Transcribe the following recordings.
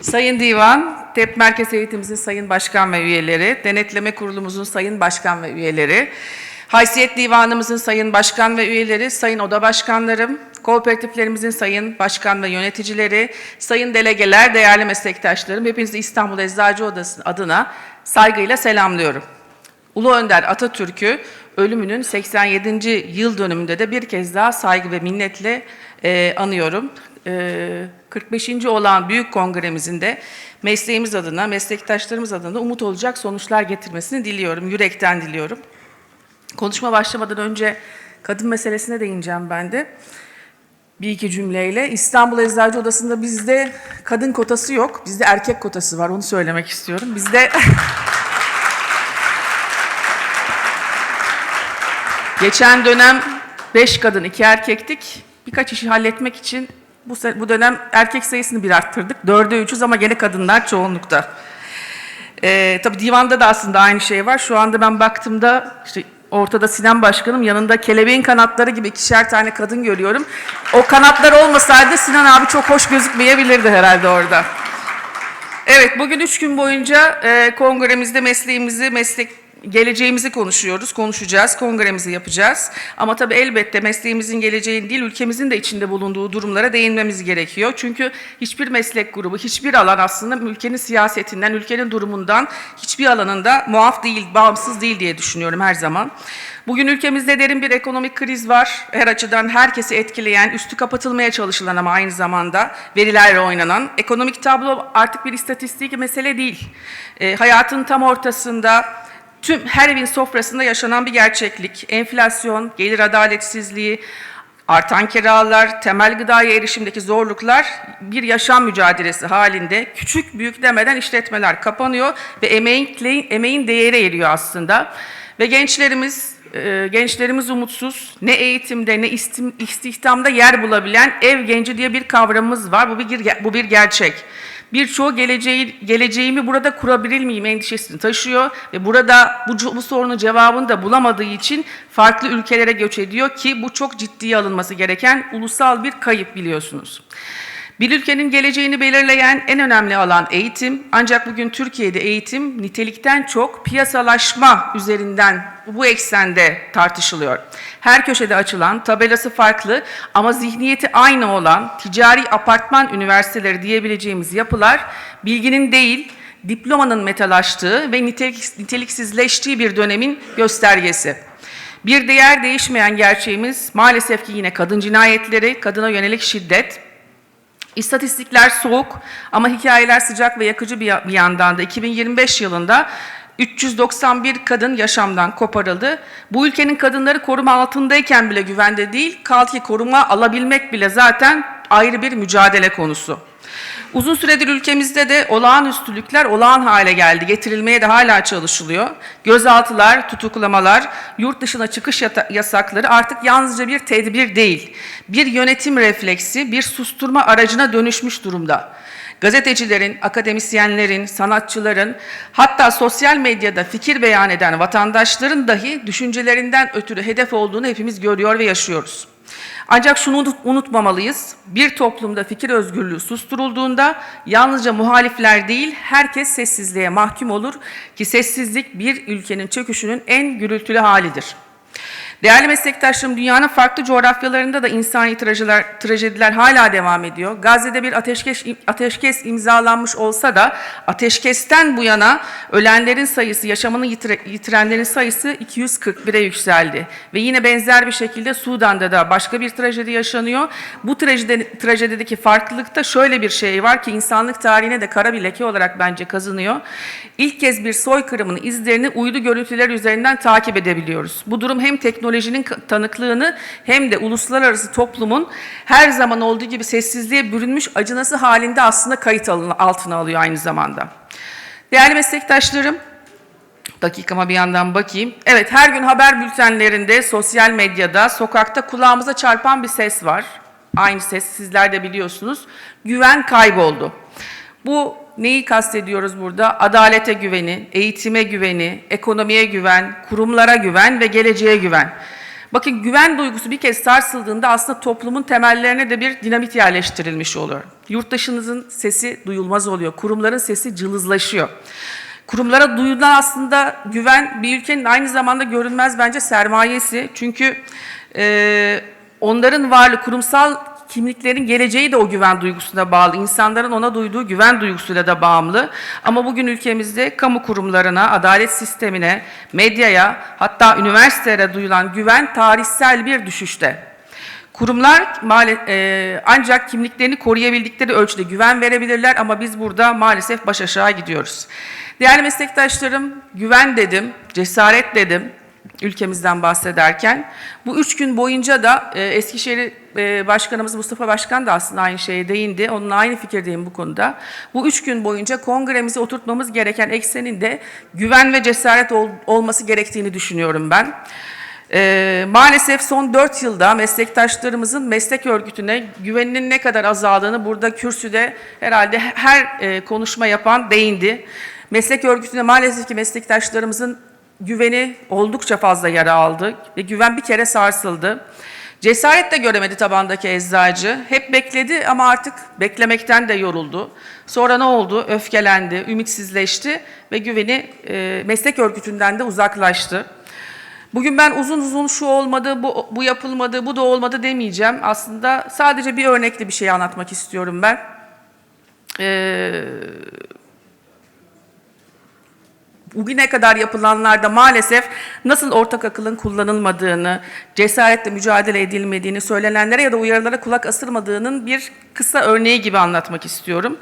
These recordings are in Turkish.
Sayın Divan, TEP Merkez Eğitimimizin sayın başkan ve üyeleri, Denetleme Kurulumuzun sayın başkan ve üyeleri, Haysiyet Divanımızın sayın başkan ve üyeleri, sayın oda başkanlarım, kooperatiflerimizin sayın başkan ve yöneticileri, sayın delegeler, değerli meslektaşlarım, hepinizi İstanbul Eczacı Odası adına saygıyla selamlıyorum. Ulu Önder Atatürk'ü ölümünün 87. yıl dönümünde de bir kez daha saygı ve minnetle e, anıyorum. E, 45. olan büyük kongremizin de mesleğimiz adına, meslektaşlarımız adına umut olacak sonuçlar getirmesini diliyorum, yürekten diliyorum. Konuşma başlamadan önce kadın meselesine değineceğim ben de. Bir iki cümleyle. İstanbul Eczacı Odası'nda bizde kadın kotası yok, bizde erkek kotası var, onu söylemek istiyorum. Bizde... Geçen dönem beş kadın, iki erkektik. Birkaç işi halletmek için bu, bu dönem erkek sayısını bir arttırdık. Dörde üçüz ama gene kadınlar çoğunlukta. Ee, tabii divanda da aslında aynı şey var. Şu anda ben baktığımda işte ortada Sinan Başkanım yanında kelebeğin kanatları gibi ikişer tane kadın görüyorum. O kanatlar olmasaydı Sinan abi çok hoş gözükmeyebilirdi herhalde orada. Evet, bugün üç gün boyunca e, kongremizde mesleğimizi, meslek geleceğimizi konuşuyoruz, konuşacağız, kongremizi yapacağız. Ama tabii elbette mesleğimizin geleceğini değil, ülkemizin de içinde bulunduğu durumlara değinmemiz gerekiyor. Çünkü hiçbir meslek grubu, hiçbir alan aslında ülkenin siyasetinden, ülkenin durumundan hiçbir alanında muaf değil, bağımsız değil diye düşünüyorum her zaman. Bugün ülkemizde derin bir ekonomik kriz var. Her açıdan herkesi etkileyen, üstü kapatılmaya çalışılan ama aynı zamanda verilerle oynanan. Ekonomik tablo artık bir istatistik mesele değil. E, hayatın tam ortasında tüm her evin sofrasında yaşanan bir gerçeklik. Enflasyon, gelir adaletsizliği, artan kiralar, temel gıdaya erişimdeki zorluklar bir yaşam mücadelesi halinde küçük büyük demeden işletmeler kapanıyor ve emeğin, emeğin değeri eriyor aslında. Ve gençlerimiz e, gençlerimiz umutsuz. Ne eğitimde ne istihdamda yer bulabilen ev genci diye bir kavramımız var. Bu bir bu bir gerçek. Birçoğu geleceği, geleceğimi burada kurabilir miyim endişesini taşıyor ve burada bu, bu sorunun cevabını da bulamadığı için farklı ülkelere göç ediyor ki bu çok ciddiye alınması gereken ulusal bir kayıp biliyorsunuz. Bir ülkenin geleceğini belirleyen en önemli alan eğitim. Ancak bugün Türkiye'de eğitim nitelikten çok piyasalaşma üzerinden bu eksende tartışılıyor. Her köşede açılan, tabelası farklı ama zihniyeti aynı olan ticari apartman üniversiteleri diyebileceğimiz yapılar bilginin değil, diplomanın metalaştığı ve nitelik, niteliksizleştiği bir dönemin göstergesi. Bir diğer değişmeyen gerçeğimiz maalesef ki yine kadın cinayetleri, kadına yönelik şiddet, İstatistikler soğuk ama hikayeler sıcak ve yakıcı bir yandan da 2025 yılında 391 kadın yaşamdan koparıldı. Bu ülkenin kadınları koruma altındayken bile güvende değil, kaldı ki koruma alabilmek bile zaten ayrı bir mücadele konusu. Uzun süredir ülkemizde de olağanüstülükler olağan hale geldi. Getirilmeye de hala çalışılıyor. Gözaltılar, tutuklamalar, yurt dışına çıkış yasakları artık yalnızca bir tedbir değil. Bir yönetim refleksi, bir susturma aracına dönüşmüş durumda. Gazetecilerin, akademisyenlerin, sanatçıların, hatta sosyal medyada fikir beyan eden vatandaşların dahi düşüncelerinden ötürü hedef olduğunu hepimiz görüyor ve yaşıyoruz. Ancak şunu unut- unutmamalıyız. Bir toplumda fikir özgürlüğü susturulduğunda yalnızca muhalifler değil herkes sessizliğe mahkum olur ki sessizlik bir ülkenin çöküşünün en gürültülü halidir. Değerli meslektaşlarım, dünyanın farklı coğrafyalarında da insani trajediler, trajediler hala devam ediyor. Gazze'de bir ateşkes, ateşkes imzalanmış olsa da ateşkesten bu yana ölenlerin sayısı, yaşamını yitire, yitirenlerin sayısı 241'e yükseldi. Ve yine benzer bir şekilde Sudan'da da başka bir trajedi yaşanıyor. Bu trajedi, trajedideki farklılıkta şöyle bir şey var ki insanlık tarihine de kara bir leke olarak bence kazınıyor. İlk kez bir soykırımın izlerini uydu görüntüler üzerinden takip edebiliyoruz. Bu durum hem teknolojinin tanıklığını hem de uluslararası toplumun her zaman olduğu gibi sessizliğe bürünmüş acınası halinde aslında kayıt altına alıyor aynı zamanda. Değerli meslektaşlarım, dakikama bir yandan bakayım. Evet, her gün haber bültenlerinde, sosyal medyada, sokakta kulağımıza çarpan bir ses var. Aynı ses sizler de biliyorsunuz. Güven kayboldu. Bu neyi kastediyoruz burada? Adalete güveni, eğitime güveni, ekonomiye güven, kurumlara güven ve geleceğe güven. Bakın güven duygusu bir kez sarsıldığında aslında toplumun temellerine de bir dinamit yerleştirilmiş oluyor. Yurttaşınızın sesi duyulmaz oluyor. Kurumların sesi cılızlaşıyor. Kurumlara duyulan aslında güven bir ülkenin aynı zamanda görünmez bence sermayesi. Çünkü e, onların varlığı, kurumsal kimliklerin geleceği de o güven duygusuna bağlı. İnsanların ona duyduğu güven duygusuyla da bağımlı. Ama bugün ülkemizde kamu kurumlarına, adalet sistemine, medyaya, hatta üniversitelere duyulan güven tarihsel bir düşüşte. Kurumlar e, ancak kimliklerini koruyabildikleri ölçüde güven verebilirler ama biz burada maalesef baş aşağı gidiyoruz. Değerli meslektaşlarım, güven dedim, cesaret dedim ülkemizden bahsederken. Bu üç gün boyunca da e, Eskişehir e, Başkanımız Mustafa Başkan da aslında aynı şeye değindi. Onunla aynı fikirdeyim bu konuda. Bu üç gün boyunca kongremizi oturtmamız gereken eksenin de güven ve cesaret ol- olması gerektiğini düşünüyorum ben. Ee, maalesef son 4 yılda meslektaşlarımızın meslek örgütüne güveninin ne kadar azaldığını burada kürsüde herhalde her e, konuşma yapan değindi. Meslek örgütüne maalesef ki meslektaşlarımızın güveni oldukça fazla yara aldı ve güven bir kere sarsıldı. Cesaret de göremedi tabandaki eczacı. Hep bekledi ama artık beklemekten de yoruldu. Sonra ne oldu? Öfkelendi, ümitsizleşti ve güveni e, meslek örgütünden de uzaklaştı. Bugün ben uzun uzun şu olmadı, bu, bu yapılmadı, bu da olmadı demeyeceğim. Aslında sadece bir örnekli bir şey anlatmak istiyorum ben. Ee, bugüne kadar yapılanlarda maalesef nasıl ortak akılın kullanılmadığını, cesaretle mücadele edilmediğini, söylenenlere ya da uyarılara kulak asılmadığının bir kısa örneği gibi anlatmak istiyorum.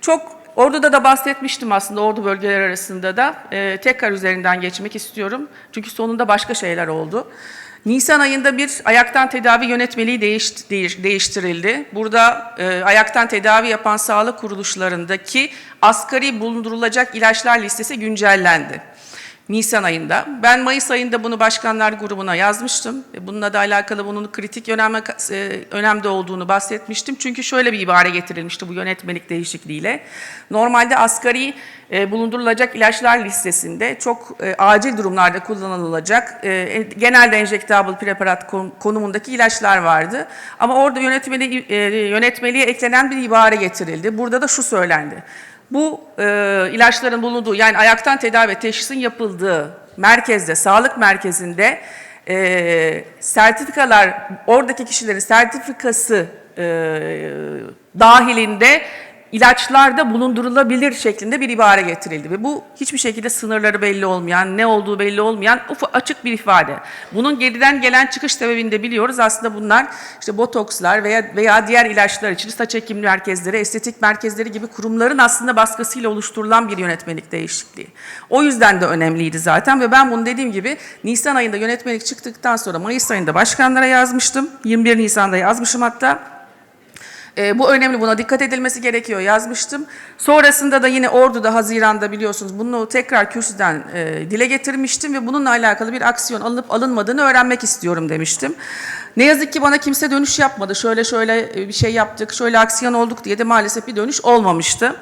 Çok Ordu'da da bahsetmiştim aslında ordu bölgeler arasında da. Ee, tekrar üzerinden geçmek istiyorum. Çünkü sonunda başka şeyler oldu. Nisan ayında bir ayaktan tedavi yönetmeliği değiş, değiş- değiştirildi. Burada e, ayaktan tedavi yapan sağlık kuruluşlarındaki asgari bulundurulacak ilaçlar listesi güncellendi. Nisan ayında. Ben Mayıs ayında bunu başkanlar grubuna yazmıştım. E, Bununla da alakalı bunun kritik önemli, e, önemde olduğunu bahsetmiştim. Çünkü şöyle bir ibare getirilmişti bu yönetmelik değişikliğiyle. Normalde asgari e, bulundurulacak ilaçlar listesinde çok e, acil durumlarda kullanılacak en- genelde enjektable preparat kon- konumundaki ilaçlar vardı. Ama orada yönetmeli, yönetmeliğe eklenen bir ibare getirildi. Burada da şu söylendi. Bu e, ilaçların bulunduğu yani ayaktan tedavi teşhisin yapıldığı merkezde, sağlık merkezinde e, sertifikalar, oradaki kişilerin sertifikası e, dahilinde ilaçlar da bulundurulabilir şeklinde bir ibare getirildi. Ve bu hiçbir şekilde sınırları belli olmayan, ne olduğu belli olmayan açık bir ifade. Bunun geriden gelen çıkış sebebini de biliyoruz. Aslında bunlar işte botokslar veya veya diğer ilaçlar için saç ekim merkezleri, estetik merkezleri gibi kurumların aslında baskısıyla oluşturulan bir yönetmelik değişikliği. O yüzden de önemliydi zaten ve ben bunu dediğim gibi Nisan ayında yönetmelik çıktıktan sonra Mayıs ayında başkanlara yazmıştım. 21 Nisan'da yazmışım hatta. E, bu önemli, buna dikkat edilmesi gerekiyor yazmıştım. Sonrasında da yine Ordu'da, Haziran'da biliyorsunuz bunu tekrar kürsüden e, dile getirmiştim ve bununla alakalı bir aksiyon alınıp alınmadığını öğrenmek istiyorum demiştim. Ne yazık ki bana kimse dönüş yapmadı. Şöyle şöyle e, bir şey yaptık, şöyle aksiyon olduk diye de maalesef bir dönüş olmamıştı.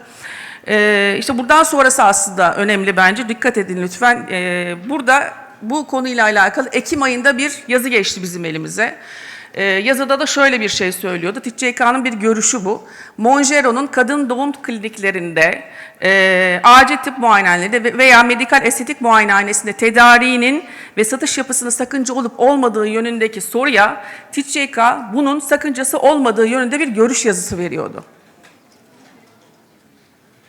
Ee, işte buradan sonrası aslında önemli bence. Dikkat edin lütfen. Ee, burada bu konuyla alakalı Ekim ayında bir yazı geçti bizim elimize. Ee, yazıda da şöyle bir şey söylüyordu. TİCK'nın bir görüşü bu. Mongero'nun kadın doğum kliniklerinde, e, acil tıp muayenelerinde ve- veya medikal estetik muayenehanesinde tedariğinin ve satış yapısının sakınca olup olmadığı yönündeki soruya TİCK bunun sakıncası olmadığı yönünde bir görüş yazısı veriyordu.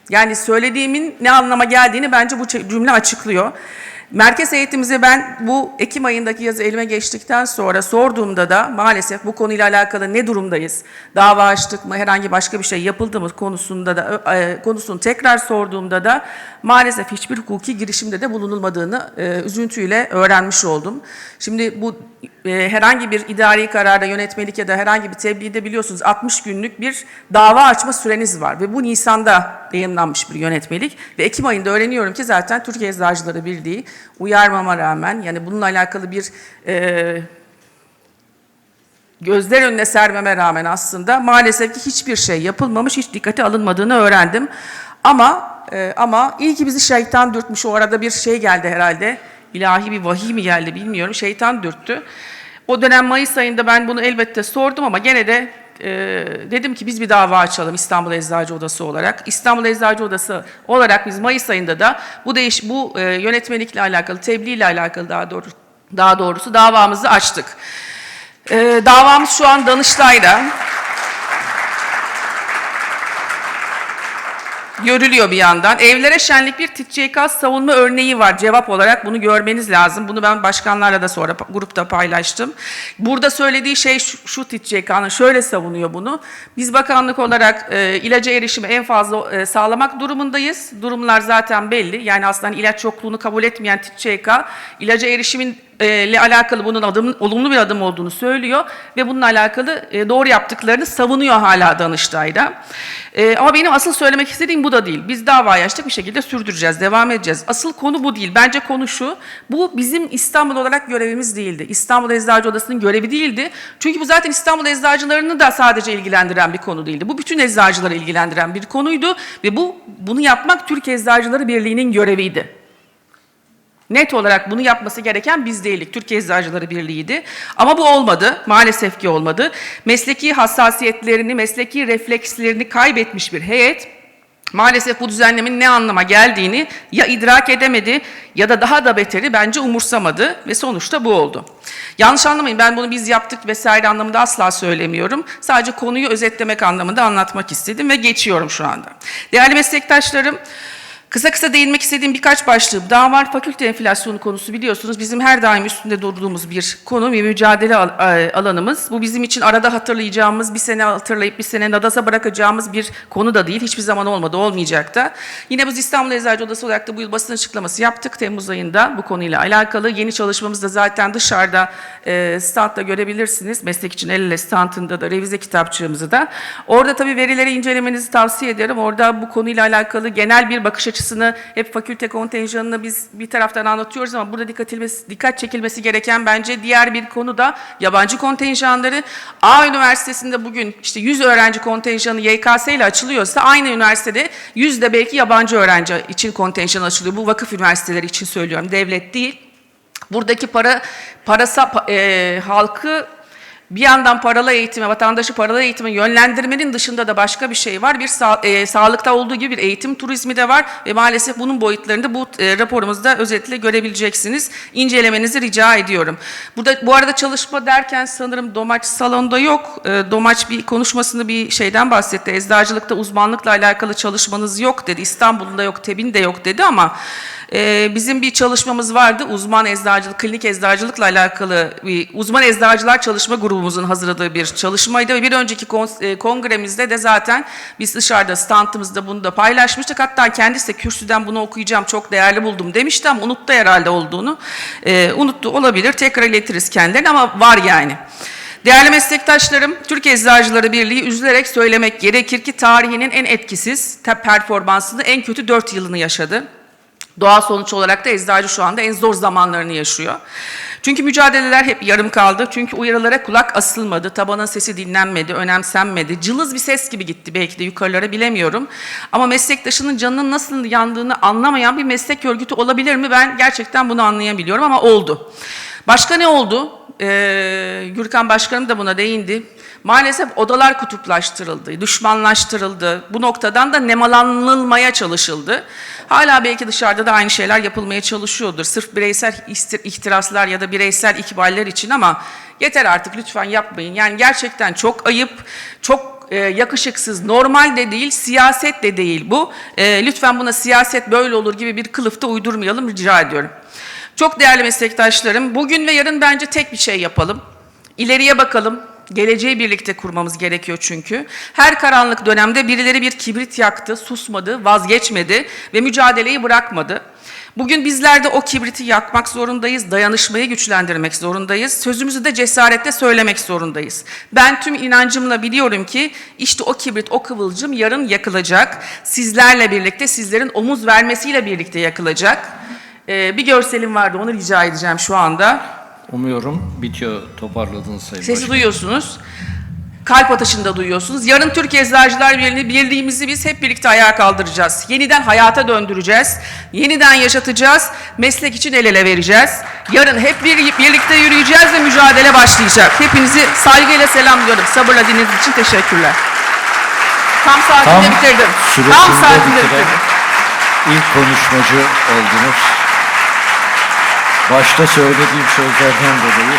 Yani söylediğimin ne anlama geldiğini bence bu cümle açıklıyor. Merkez heyetimize ben bu Ekim ayındaki yazı elime geçtikten sonra sorduğumda da maalesef bu konuyla alakalı ne durumdayız? Dava açtık mı? Herhangi başka bir şey yapıldı mı konusunda da e, konusunu tekrar sorduğumda da maalesef hiçbir hukuki girişimde de bulunulmadığını e, üzüntüyle öğrenmiş oldum. Şimdi bu e, herhangi bir idari kararda yönetmelik ya da herhangi bir tebliğde biliyorsunuz 60 günlük bir dava açma süreniz var ve bu Nisan'da yayınlanmış bir yönetmelik ve Ekim ayında öğreniyorum ki zaten Türkiye Eczacıları Birliği uyarmama rağmen yani bununla alakalı bir e, gözler önüne sermeme rağmen aslında maalesef ki hiçbir şey yapılmamış, hiç dikkate alınmadığını öğrendim. Ama e, ama iyi ki bizi şeytan dürtmüş. O arada bir şey geldi herhalde. İlahi bir vahiy mi geldi bilmiyorum. Şeytan dürttü. O dönem Mayıs ayında ben bunu elbette sordum ama gene de e, dedim ki biz bir dava açalım İstanbul Eczacı Odası olarak. İstanbul Eczacı Odası olarak biz Mayıs ayında da bu değiş bu e, yönetmelikle alakalı, tebliğ ile alakalı daha doğru daha doğrusu davamızı açtık. E, davamız şu an Danıştay'da. Görülüyor bir yandan. Evlere şenlik bir TİKÇK savunma örneği var. Cevap olarak bunu görmeniz lazım. Bunu ben başkanlarla da sonra grupta paylaştım. Burada söylediği şey şu, şu TİKÇK'nın şöyle savunuyor bunu. Biz bakanlık olarak e, ilaca erişimi en fazla e, sağlamak durumundayız. Durumlar zaten belli. Yani aslında hani ilaç yokluğunu kabul etmeyen TİKÇK ilaca erişimin ile alakalı bunun adım, olumlu bir adım olduğunu söylüyor ve bununla alakalı e, doğru yaptıklarını savunuyor hala Danıştay'da. E, ama benim asıl söylemek istediğim bu da değil. Biz davayı açtık bir şekilde sürdüreceğiz, devam edeceğiz. Asıl konu bu değil. Bence konu şu, bu bizim İstanbul olarak görevimiz değildi. İstanbul Eczacı Odası'nın görevi değildi. Çünkü bu zaten İstanbul eczacılarını da sadece ilgilendiren bir konu değildi. Bu bütün eczacıları ilgilendiren bir konuydu ve bu bunu yapmak Türk Eczacıları Birliği'nin göreviydi. Net olarak bunu yapması gereken biz değildik. Türkiye Eczacıları Birliği'ydi. Ama bu olmadı. Maalesef ki olmadı. Mesleki hassasiyetlerini, mesleki reflekslerini kaybetmiş bir heyet maalesef bu düzenlemenin ne anlama geldiğini ya idrak edemedi ya da daha da beteri bence umursamadı ve sonuçta bu oldu. Yanlış anlamayın ben bunu biz yaptık vesaire anlamında asla söylemiyorum. Sadece konuyu özetlemek anlamında anlatmak istedim ve geçiyorum şu anda. Değerli meslektaşlarım, Kısa kısa değinmek istediğim birkaç başlığım daha var. Fakülte enflasyonu konusu biliyorsunuz bizim her daim üstünde durduğumuz bir konu ve mücadele e, alanımız. Bu bizim için arada hatırlayacağımız, bir sene hatırlayıp bir sene nadasa bırakacağımız bir konu da değil. Hiçbir zaman olmadı, olmayacak da. Yine biz İstanbul Eczacı Odası olarak da bu yıl basın açıklaması yaptık Temmuz ayında bu konuyla alakalı. Yeni çalışmamız da zaten dışarıda e, standta görebilirsiniz. Meslek için el ele standında da revize kitapçığımızı da. Orada tabii verileri incelemenizi tavsiye ederim. Orada bu konuyla alakalı genel bir bakış açısını hep fakülte kontenjanını biz bir taraftan anlatıyoruz ama burada dikkat, edilmesi, dikkat çekilmesi gereken bence diğer bir konu da yabancı kontenjanları. A Üniversitesi'nde bugün işte 100 öğrenci kontenjanı YKS ile açılıyorsa aynı üniversitede 100 de belki yabancı öğrenci için kontenjan açılıyor. Bu vakıf üniversiteleri için söylüyorum, devlet değil. Buradaki para parasa pa- e, halkı bir yandan paralı eğitime, vatandaşı paralı eğitime yönlendirmenin dışında da başka bir şey var. Bir sa- e, sağlıkta olduğu gibi bir eğitim turizmi de var ve maalesef bunun boyutlarını bu e, raporumuzda özetle görebileceksiniz. İncelemenizi rica ediyorum. Burada bu arada çalışma derken sanırım Domaç salonda yok. E, Domaç bir konuşmasını bir şeyden bahsetti. Eczacılıkta uzmanlıkla alakalı çalışmanız yok dedi. İstanbul'da yok, Tebin'de yok dedi ama ee, bizim bir çalışmamız vardı. Uzman eczacılık, klinik eczacılıkla alakalı bir uzman eczacılar çalışma grubumuzun hazırladığı bir çalışmaydı. Ve bir önceki e, kongremizde de zaten biz dışarıda standımızda bunu da paylaşmıştık. Hatta kendisi de kürsüden bunu okuyacağım çok değerli buldum demişti ama unuttu herhalde olduğunu. Ee, unuttu olabilir. Tekrar iletiriz kendilerine ama var yani. Değerli meslektaşlarım, Türk Eczacıları Birliği üzülerek söylemek gerekir ki tarihinin en etkisiz performansını en kötü 4 yılını yaşadı. Doğal sonuç olarak da eczacı şu anda en zor zamanlarını yaşıyor. Çünkü mücadeleler hep yarım kaldı. Çünkü uyarılara kulak asılmadı. Tabanın sesi dinlenmedi, önemsenmedi. Cılız bir ses gibi gitti belki de yukarılara bilemiyorum. Ama meslektaşının canının nasıl yandığını anlamayan bir meslek örgütü olabilir mi? Ben gerçekten bunu anlayabiliyorum ama oldu. Başka ne oldu? Ee, Gürkan Başkanım da buna değindi. Maalesef odalar kutuplaştırıldı, düşmanlaştırıldı. Bu noktadan da nemalanılmaya çalışıldı. Hala belki dışarıda da aynı şeyler yapılmaya çalışıyordur. Sırf bireysel ihtiraslar ya da bireysel ikballer için ama yeter artık lütfen yapmayın. Yani gerçekten çok ayıp, çok e, yakışıksız, normal de değil, siyaset de değil bu. E, lütfen buna siyaset böyle olur gibi bir kılıfta uydurmayalım rica ediyorum. Çok değerli meslektaşlarım, bugün ve yarın bence tek bir şey yapalım. İleriye bakalım. Geleceği birlikte kurmamız gerekiyor çünkü. Her karanlık dönemde birileri bir kibrit yaktı, susmadı, vazgeçmedi ve mücadeleyi bırakmadı. Bugün bizler de o kibriti yakmak zorundayız, dayanışmayı güçlendirmek zorundayız, sözümüzü de cesaretle söylemek zorundayız. Ben tüm inancımla biliyorum ki işte o kibrit, o kıvılcım yarın yakılacak. Sizlerle birlikte, sizlerin omuz vermesiyle birlikte yakılacak. Ee, bir görselim vardı, onu rica edeceğim şu anda. Umuyorum bitiyor toparladığınız Sayın Sesi Başkanım. duyuyorsunuz. kalp atışını da duyuyorsunuz. Yarın Türkiye Eczacılar Birliği birliğimizi biz hep birlikte ayağa kaldıracağız. Yeniden hayata döndüreceğiz. Yeniden yaşatacağız. Meslek için el ele vereceğiz. Yarın hep bir, birlikte yürüyeceğiz ve mücadele başlayacak. Hepinizi saygıyla selamlıyorum. Sabırla dinlediğiniz için teşekkürler. Tam saatinde Tam bitirdim. süresinde Tam saatinde bitiren bitirdim. ilk konuşmacı oldunuz. Başta söylediğim sözlerden dolayı